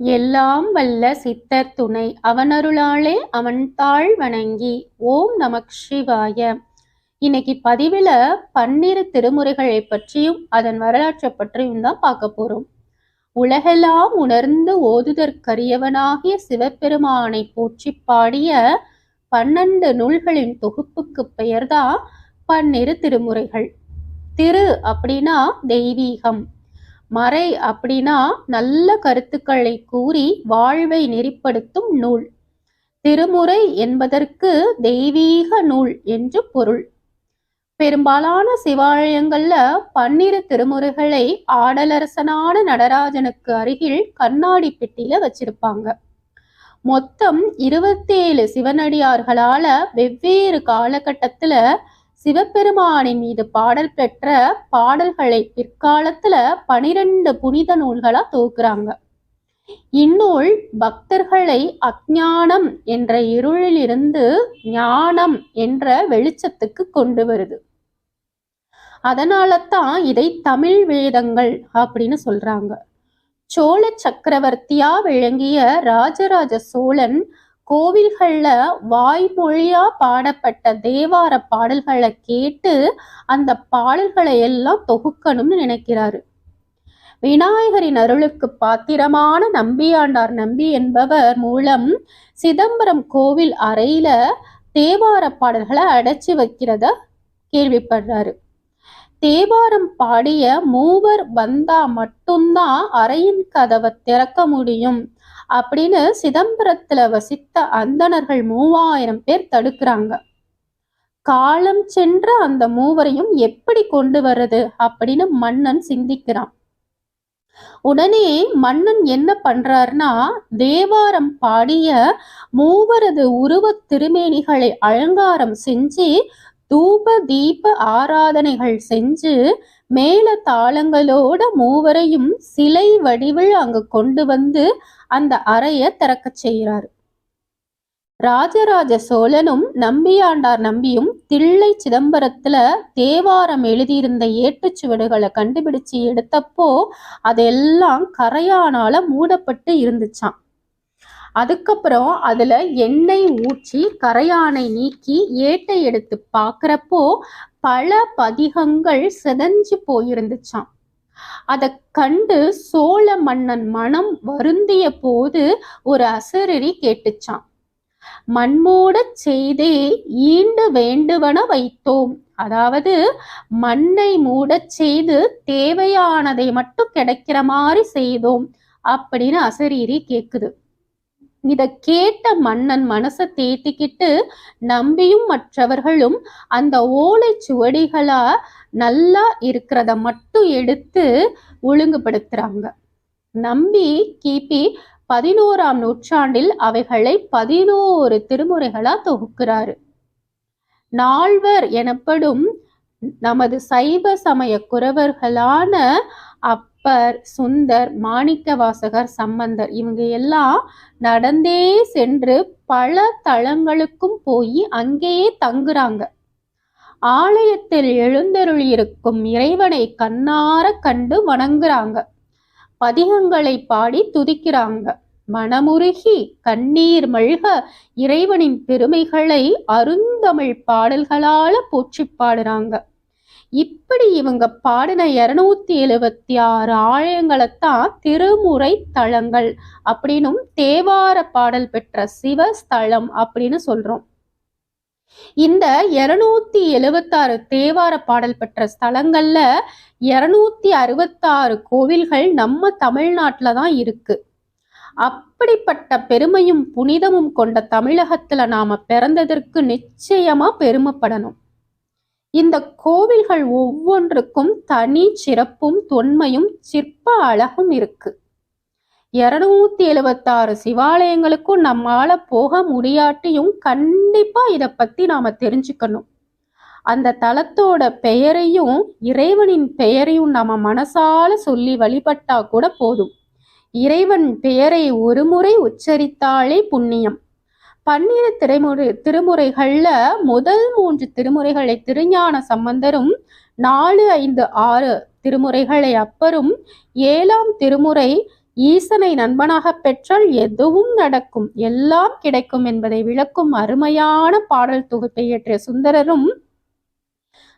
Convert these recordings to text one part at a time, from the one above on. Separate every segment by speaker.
Speaker 1: எல்லாம் வல்ல சித்தர் துணை அவனருளாலே அவன் தாழ் வணங்கி ஓம் நமக் சிவாய. இன்னைக்கு பதிவில் பன்னிரு திருமுறைகளை பற்றியும் அதன் வரலாற்றை பற்றியும் தான் பார்க்க போறோம். உலகெல்லாம் உணர்ந்து ஓதுதற்கரியவனாகிய சிவபெருமானை போற்றி பாடிய பன்னெண்டு நூல்களின் தொகுப்புக்கு பெயர்தான் பன்னிரு திருமுறைகள். திரு அப்படின்னா தெய்வீகம். மறை அப்படின்னா நல்ல கருத்துக்களை கூறி வாழ்வை நெறிப்படுத்தும் நூல். திருமுறை என்பதற்கு தெய்வீக நூல் என்று பொருள். பெரும்பாலான சிவாலயங்கள்ல பன்னிரு திருமுறைகளை ஆடலரசனான நடராஜனுக்கு அருகில் கண்ணாடி பெட்டியில வச்சிருப்பாங்க. மொத்தம் இருபத்தி ஏழு சிவனடியார்களால வெவ்வேறு காலகட்டத்துல சிவபெருமானின் மீது பாடல் பெற்ற பாடல்களை பிற்காலத்துல பனிரெண்டு புனித நூல்களா தொகுக்கிறாங்க இந்நூல் பக்தர்களை அஜானம் என்ற இருளிலிருந்து ஞானம் என்ற வெளிச்சத்துக்கு கொண்டு வருது. அதனால தான் இதை தமிழ் வேதங்கள் அப்படின்னு சொல்றாங்க. சோழ சக்கரவர்த்தியா விளங்கிய ராஜராஜ சோழன் கோவில்கள்ல வாய்மொழியா பாடப்பட்ட தேவார பாடல்களை கேட்டு அந்த பாடல்களை எல்லாம் தொகுக்கணும்னு நினைக்கிறாரு. விநாயகரின் அருளுக்கு பாத்திரமான நம்பியாண்டார் நம்பி என்பவர் மூலம் சிதம்பரம் கோவில் அறையில தேவார பாடல்களை அடைச்சி வைக்கிறத கேள்விப்படுறாரு. தேவாரம் பாடிய மூவர் வந்தா மட்டும்தான் அறையின் கதவை திறக்க முடியும். அப்படின்னு சிதம்பரத்துல வசித்த அந்தணர்கள் மூவாயிரம் பேர் தடுக்கிறாங்க. காலம் சென்ற அந்த மூவரையும் எப்படி கொண்டு வர்றது அப்படின்னு மன்னன் சிந்திக்கிறான். உடனே மன்னன் என்ன பண்றாருன்னா தேவாரம் பாடிய மூவரது உருவ திருமேனிகளை அலங்காரம் செஞ்சு தூப தீப ஆராதனைகள் செஞ்சு மேல தாளங்களோட மூவரையும் சிலை வடிவில் அங்கு கொண்டு வந்து அந்த அறைய திறக்க செய்கிறார். ராஜராஜ சோழனும் நம்பியாண்டார் நம்பியும் தில்லை சிதம்பரத்துல தேவாரம் எழுதியிருந்த ஏட்டுச்சுவடுகளை கண்டுபிடிச்சு எடுத்தப்போ அதெல்லாம் கரையானால மூடப்பட்டு இருந்துச்சான் அதுக்கப்புறம் அதுல எண்ணெய் ஊற்றி கரையானை நீக்கி ஏட்டை எடுத்து பார்க்குறப்போ பல பதிகங்கள் செதஞ்சு போயிருந்துச்சான் அதை கண்டு சோழ மன்னன் மனம் வருந்திய போது ஒரு அசரறி கேட்டுச்சான் மண்மூடச் செய்தே ஈண்டு வேண்டுவன வைத்தோம். அதாவது மண்ணை மூடச் செய்து தேவையானதை மட்டும் கிடைக்கிற மாதிரி செய்தோம் அப்படின்னு அசரீரி கேக்குது. இத கேட்ட மன்னன் மனசை தேத்திக்கிட்டு நம்பியும் மற்றவர்களும் அந்த ஓலை சுவடிகளா நல்லா இருக்கிறத மட்டும் எடுத்து ஒழுங்குபடுத்துறாங்க. நம்பி கிபி பதினோராம் நூற்றாண்டில் அவைகளை பதினோரு திருமுறைகளா தொகுக்கிறாரு. நால்வர் எனப்படும் நமது சைவ சமய குறவர்களான அப்பர் சுந்தர் மாணிக்க வாசகர் சம்பந்தர் இவங்க எல்லாம் நடந்தே சென்று பல தளங்களுக்கும் போய் அங்கேயே தங்குறாங்க. ஆலயத்தில் எழுந்தருளியிருக்கும் இறைவனை கண்ணார கண்டு வணங்குறாங்க. பதிகங்களை பாடி துதிக்கிறாங்க. மனமுருகி கண்ணீர் மழ்க இறைவனின் பெருமைகளை அருந்தமிழ் பாடல்களால போற்றி பாடுறாங்க. இப்படி இவங்க பாடின இருநூத்தி எழுவத்தி ஆறு ஆலயங்களைத்தான் திருமுறை தலங்கள் அப்படின்னும் தேவார பாடல் பெற்ற சிவஸ்தலம் அப்படின்னு சொல்றோம். இந்த இருநூத்தி எழுவத்தாறு தேவார பாடல் பெற்ற ஸ்தலங்கள்ல இருநூத்தி அறுபத்தாறு கோவில்கள் நம்ம தமிழ்நாட்டில தான் இருக்கு. அப்படிப்பட்ட பெருமையும் புனிதமும் கொண்ட தமிழகத்துல நாம பிறந்ததற்கு நிச்சயமா பெருமைப்படணும். இந்த கோவில்கள் ஒவ்வொன்றுக்கும் தனி சிறப்பும் தொன்மையும் சிற்ப அழகும் இருக்கு. இருநூத்தி எழுபத்தாறு சிவாலயங்களுக்கும் நம்மால போக முடியாட்டியும் கண்டிப்பா இதை பத்தி நாம தெரிஞ்சுக்கணும். அந்த தலத்தோட பெயரையும் இறைவனின் பெயரையும் நம்ம மனசால சொல்லி வழிபட்டா கூட போதும். இறைவன் பெயரை ஒருமுறை உச்சரித்தாலே புண்ணியம். பன்னிரு திரைமுறை திருமுறைகள்ல முதல் மூன்று திருமுறைகளை திருஞான சம்பந்தரும் நாலு ஐந்து ஆறு திருமுறைகளை அப்பரும் ஏழாம் திருமுறை ஈசனை நண்பனாக பெற்றால் எதுவும் நடக்கும் எல்லாம் கிடைக்கும் என்பதை விளக்கும் அருமையான பாடல் தொகுப்பை இயற்றிய சுந்தரரும்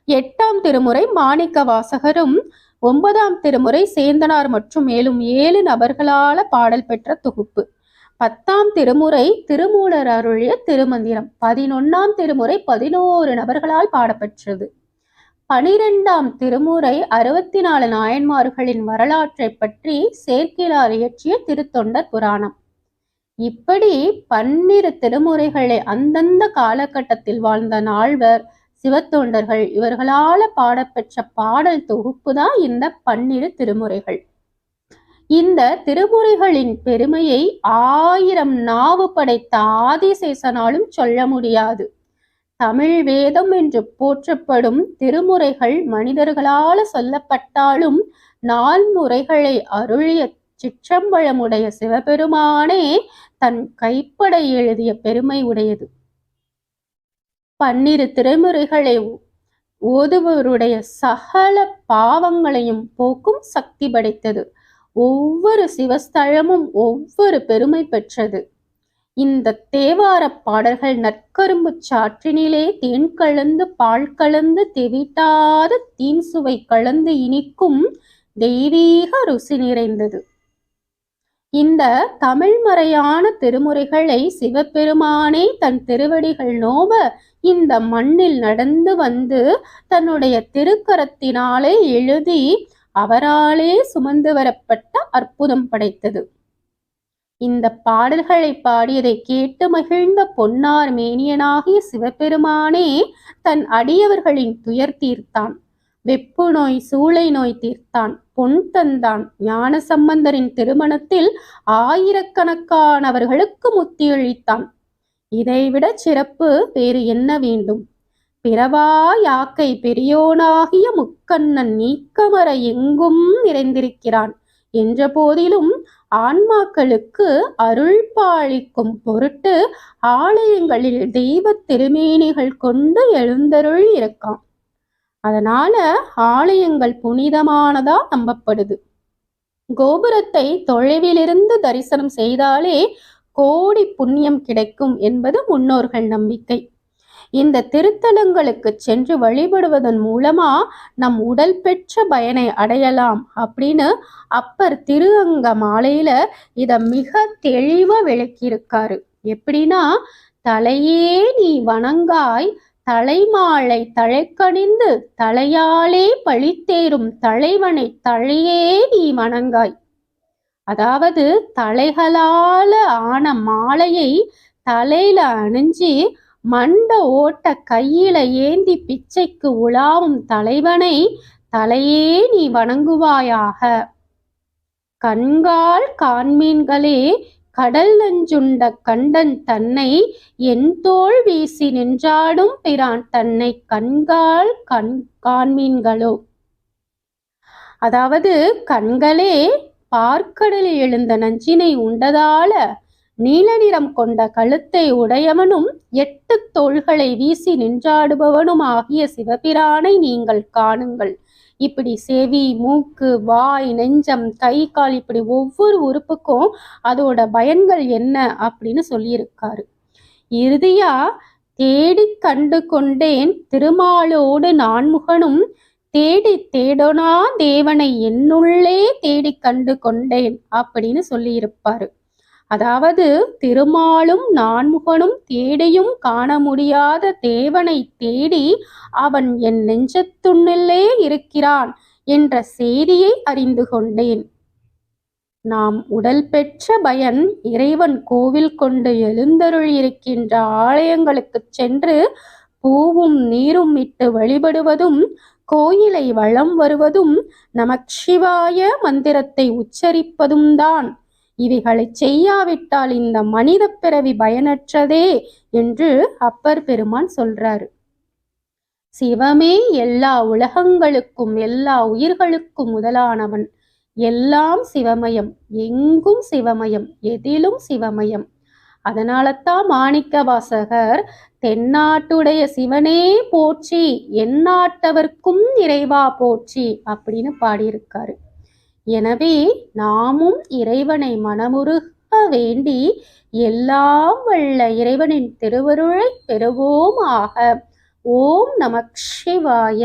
Speaker 1: எட்டாம் திருமுறை மாணிக்க வாசகரும் ஒன்பதாம் திருமுறை சேந்தனார் மற்றும் மேலும் ஏழு நபர்களால பாடல் பெற்ற தொகுப்பு. பத்தாம் திருமுறை திருமூலர் அருளிய திருமந்திரம். பதினொன்னாம் திருமுறை பதினோரு நபர்களால் பாடப்பெற்றது. பனிரெண்டாம் திருமுறை அறுபத்தி நாலு நாயன்மார்களின் வரலாற்றை பற்றி சேர்க்கிலார் இயற்றிய திருத்தொண்டர் புராணம். இப்படி பன்னிரு திருமுறைகளை அந்தந்த காலகட்டத்தில் வாழ்ந்த நால்வர் சிவத்தொண்டர்கள் இவர்களால பாடப்பெற்ற பாடல் தொகுப்பு தான் இந்த பன்னிரு திருமுறைகள். இந்த திருமுறைகளின் பெருமையை ஆயிரம் நாவு படைத்த ஆதிசேசனாலும் சொல்ல முடியாது. தமிழ் வேதம் என்று போற்றப்படும் திருமுறைகள் மனிதர்களால சொல்லப்பட்டாலும் நான்முறைகளை அருளிய சிற்றம்பழமுடைய சிவபெருமானே தன் கைப்படை எழுதிய பெருமை உடையது. பன்னிரு திருமுறைகளை ஓதுபவருடைய சகல பாவங்களையும் போக்கும் சக்தி படைத்தது. ஒவ்வொரு சிவஸ்தலமும் ஒவ்வொரு பெருமை பெற்றது. இந்த தேவார பாடல்கள் நற்கரும்பு சாற்றினிலே தேன் கலந்து பால் கலந்து தெவிட்டாத தீன் சுவை கலந்து இனிக்கும் தெய்வீக ருசி நிறைந்தது. இந்த தமிழ்மறையான திருமுறைகளை சிவபெருமானே தன் திருவடிகள் நோவ இந்த மண்ணில் நடந்து வந்து தன்னுடைய திருக்கரத்தினாலே எழுதி அவராலே சுமந்து வரப்பட்ட அற்புதம் படைத்தது. இந்த பாடல்களை பாடியதை கேட்டு மகிழ்ந்த பொன்னார் மேனியனாகிய சிவபெருமானே தன் அடியவர்களின் துயர் தீர்த்தான். வெப்பு நோய் சூளை நோய் தீர்த்தான். பொன் தந்தான். ஞான சம்பந்தரின் திருமணத்தில் ஆயிரக்கணக்கானவர்களுக்கு முத்தியளித்தான் இதைவிட சிறப்பு வேறு என்ன வேண்டும்? பிறவாயாக்கை பெரியோனாகிய முக்கண்ணன் நீக்கமர எங்கும் நிறைந்திருக்கிறான். என்ற போதிலும் ஆன்மாக்களுக்கு அருள் பாலிக்கும் பொருட்டு ஆலயங்களில் தெய்வ திருமேனிகள் கொண்டு எழுந்தருள் இருக்கான். அதனால ஆலயங்கள் புனிதமானதா நம்பப்படுது. கோபுரத்தை தொலைவிலிருந்து தரிசனம் செய்தாலே கோடி புண்ணியம் கிடைக்கும் என்பது முன்னோர்கள் நம்பிக்கை. இந்த திருத்தலங்களுக்கு சென்று வழிபடுவதன் மூலமா நம் உடல் பெற்ற பயனை அடையலாம் அப்படின்னு அப்பர் திருஅங்க மாலையில இதை மிக தெளிவா விளக்கியிருக்காரு. எப்படின்னா தலையே நீ வணங்காய் தலைமாலை தழைக்கணிந்து தலையாலே பழித்தேறும் தலைவனை தலையே நீ வணங்காய். அதாவது தலைகளால ஆன மாலையை தலையில அணிஞ்சு மண்ட ஓட்ட கையில ஏந்தி பிச்சைக்கு உலாவும் தலைவனை தலையே நீ வணங்குவாயாக. கண்கால் காண்மீன்களே கடல் நஞ்சுண்ட கண்டன் தன்னை என் தோல் வீசி நின்றாடும் பிரான் தன்னை கண்கால் கண் காண்மீன்களோ. அதாவது கண்களே பார்க்கடலில் எழுந்த நஞ்சினை உண்டதால நீல நிறம் கொண்ட கழுத்தை உடையவனும் எட்டு தோள்களை வீசி நின்றாடுபவனும் ஆகிய சிவபிரானை நீங்கள் காணுங்கள். இப்படி செவி மூக்கு வாய் நெஞ்சம் கை கால் இப்படி ஒவ்வொரு உறுப்புக்கும் அதோட பயன்கள் என்ன அப்படின்னு சொல்லியிருக்காரு. இறுதியா தேடி கண்டு கொண்டேன் திருமாலோடு நான்முகனும் தேடி தேடனா தேவனை என்னுள்ளே தேடி கண்டு கொண்டேன் அப்படின்னு சொல்லியிருப்பாரு. அதாவது திருமாலும் நான்முகனும் தேடியும் காண முடியாத தேவனை தேடி அவன் என் நெஞ்சத்துண்ணிலே இருக்கிறான் என்ற செய்தியை அறிந்து கொண்டேன். நாம் உடல் பெற்ற பயன் இறைவன் கோவில் கொண்டு எழுந்தருள் இருக்கின்ற ஆலயங்களுக்கு சென்று பூவும் நீரும் இட்டு வழிபடுவதும் கோயிலை வளம் வருவதும் நமச்சிவாய மந்திரத்தை உச்சரிப்பதும் தான் இவைகளை செய்யாவிட்டால் இந்த மனித பிறவி பயனற்றதே என்று அப்பர் பெருமான் சொல்றாரு. சிவமே எல்லா உலகங்களுக்கும் எல்லா உயிர்களுக்கும் முதலானவன். எல்லாம் சிவமயம் எங்கும் சிவமயம் எதிலும் சிவமயம். அதனால தான் மாணிக்க வாசகர் தென்னாட்டுடைய சிவனே போற்றி எந்நாட்டவர்க்கும் இறைவா போற்றி அப்படின்னு பாடியிருக்காரு. எனவே நாமும் இறைவனை மனமுருக வேண்டி எல்லாம் வல்ல இறைவனின் திருவருளை பெறுவோமாக. ஓம் நமக் சிவாய.